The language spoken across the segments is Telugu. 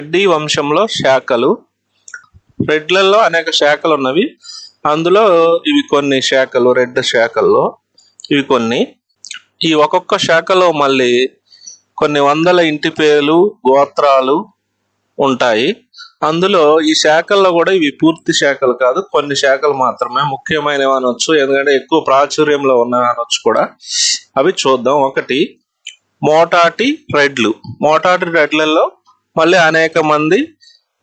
రెడ్డి వంశంలో శాఖలు. రెడ్లలో అనేక శాఖలు ఉన్నవి. అందులో ఇవి కొన్ని శాఖలు రెడ్ శాఖల్లో ఇవి కొన్ని. ఈ ఒక్కొక్క శాఖలో మళ్ళీ కొన్ని వందల ఇంటి పేర్లు గోత్రాలు ఉంటాయి. అందులో ఈ శాఖల్లో కూడా ఇవి పూర్తి శాఖలు కాదు కొన్ని శాఖలు మాత్రమే. ముఖ్యమైనవి అనొచ్చు ఎందుకంటే ఎక్కువ ప్రాచుర్యంలో ఉన్నవి అనొచ్చు కూడా. అవి చూద్దాం. ఒకటి మోటాటి రెడ్లు. మోటాటి రెడ్లలో మళ్ళీ అనేక మంది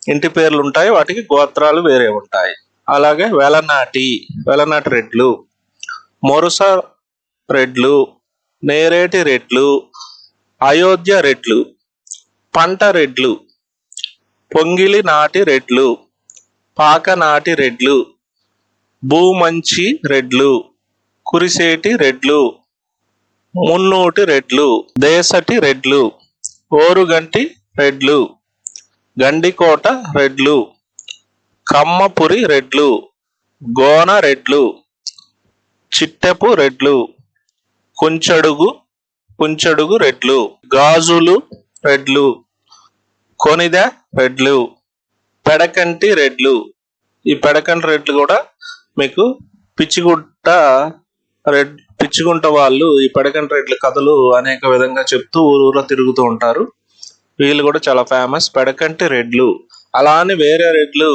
ఇంటి పేర్లు ఉంటాయి వాటికి గోత్రాలు వేరే ఉంటాయి. అలాగే వెలనాటి వెలనాటి రెడ్లు మొరుస రెడ్లు నేరేటి రెడ్లు అయోధ్య రెడ్లు పంట రెడ్లు పొంగిలి నాటి రెడ్లు పాక నాటి రెడ్లు భూమంచి రెడ్లు కురిసేటి రెడ్లు మున్నూటి రెడ్లు దేశటి రెడ్లు ఓరుగంటి రెడ్లు. గండికోట రెడ్లు. కమ్మపురి రెడ్లు. గోన రెడ్లు. చిట్టెపు రెడ్లు. కుంచడుగు కుంచడుగు రెడ్లు. గాజులు రెడ్లు. కొనిద రెడ్లు. పెడకంటి రెడ్లు. ఈ పెడకంటి రెడ్లు కూడా మీకు పిచ్చిగుట్ట రెడ్ పిచ్చిగుంట వాళ్ళు ఈ పెడకంటి రెడ్ల కథలు అనేక విధంగా చెప్తూ ఊరూరా తిరుగుతూ ఉంటారు. వీళ్ళు కూడా చాలా ఫేమస్ పెడకంటి రెడ్లు. అలా అని వేరే రెడ్లు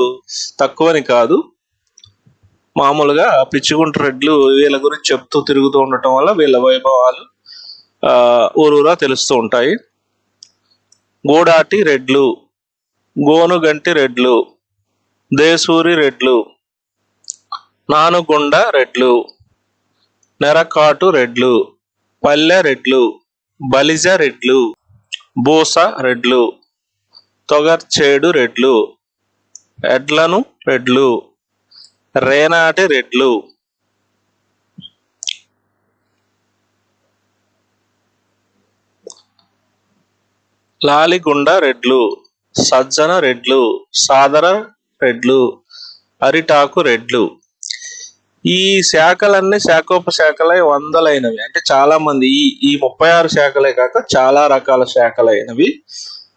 తక్కువని కాదు. మామూలుగా పిచ్చిగుంట రెడ్లు వీళ్ళ గురించి చెప్తూ తిరుగుతూ ఉండటం వల్ల వీళ్ళ వైభవాలు ఊరూరా తెలుస్తూ ఉంటాయి. గూడాటి రెడ్లు గోనుగంటి రెడ్లు దేశూరి రెడ్లు నానుగుండ రెడ్లు నెరకాటు రెడ్లు పల్లె రెడ్లు బలిజ రెడ్లు. బూస రెడ్లు తొగర్చేడు రెడ్లు ఎడ్లను రెడ్లు రేనాటి రెడ్లు. లాలిగుండ రెడ్లు సజ్జన రెడ్లు సాదర రెడ్లు అరిటాకు రెడ్లు. ఈ శాఖలన్నీ శాఖోపశాఖలై వందలైనవి. అంటే చాలా మంది ఈ ఈ ముప్పై ఆరు శాఖలే కాక చాలా రకాల శాఖలైనవి.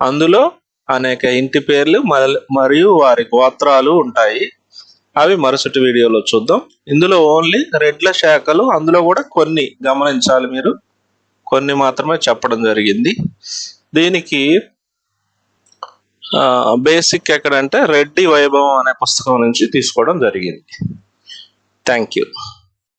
అందులో అనేక ఇంటి పేర్లు మరియు వారి గోత్రాలు ఉంటాయి. అవి మరుసటి వీడియోలో చూద్దాం. ఇందులో ఓన్లీ రెడ్ల శాఖలు అందులో కూడా కొన్ని గమనించాలి మీరు. కొన్ని మాత్రమే చెప్పడం జరిగింది. దీనికి బేసిక్ ఎక్కడంటే రెడ్డి వైభవం అనే పుస్తకం నుంచి తీసుకోవడం జరిగింది. Thank you.